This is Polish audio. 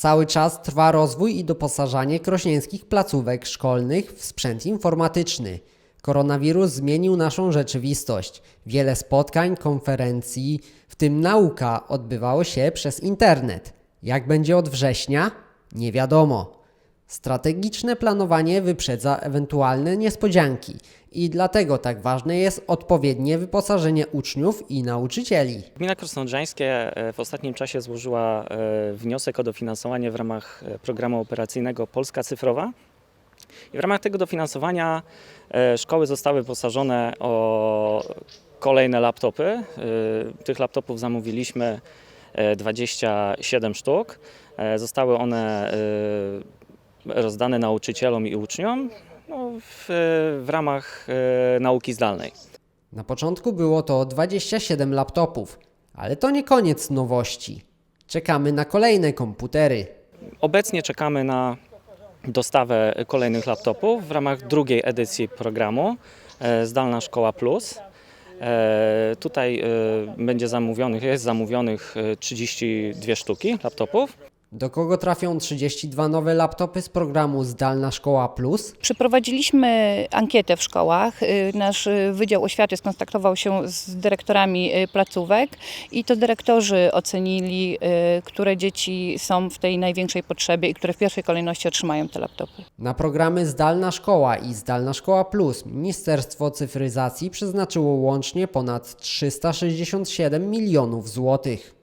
Cały czas trwa rozwój i doposażanie krośnieńskich placówek szkolnych w sprzęt informatyczny. Koronawirus zmienił naszą rzeczywistość. Wiele spotkań, konferencji, w tym nauka, odbywało się przez internet. Jak będzie od września? Nie wiadomo. Strategiczne planowanie wyprzedza ewentualne niespodzianki i dlatego tak ważne jest odpowiednie wyposażenie uczniów i nauczycieli. Gmina Krosnoodrzańskie e, w ostatnim czasie złożyła e, wniosek o dofinansowanie w ramach e, programu operacyjnego Polska Cyfrowa. I w ramach tego dofinansowania szkoły zostały wyposażone o kolejne laptopy. Tych laptopów zamówiliśmy e, 27 sztuk. Zostały one rozdane nauczycielom i uczniom no, w, w ramach e, nauki zdalnej. Na początku było to 27 laptopów, ale to nie koniec nowości. Czekamy na kolejne komputery. Obecnie czekamy na dostawę kolejnych laptopów w ramach drugiej edycji programu e, Zdalna Szkoła Plus. E, Tutaj e, będzie zamówionych, jest zamówionych e, 32 sztuki laptopów. Do kogo trafią 32 nowe laptopy z programu Zdalna Szkoła Plus? Przeprowadziliśmy ankietę w szkołach. Y, Nasz y, Wydział Oświaty skontaktował się z dyrektorami y, placówek i to dyrektorzy ocenili, które dzieci są w tej największej potrzebie i które w pierwszej kolejności otrzymają te laptopy. Na programy Zdalna Szkoła i Zdalna Szkoła Plus Ministerstwo Cyfryzacji przeznaczyło łącznie ponad 367 milionów złotych.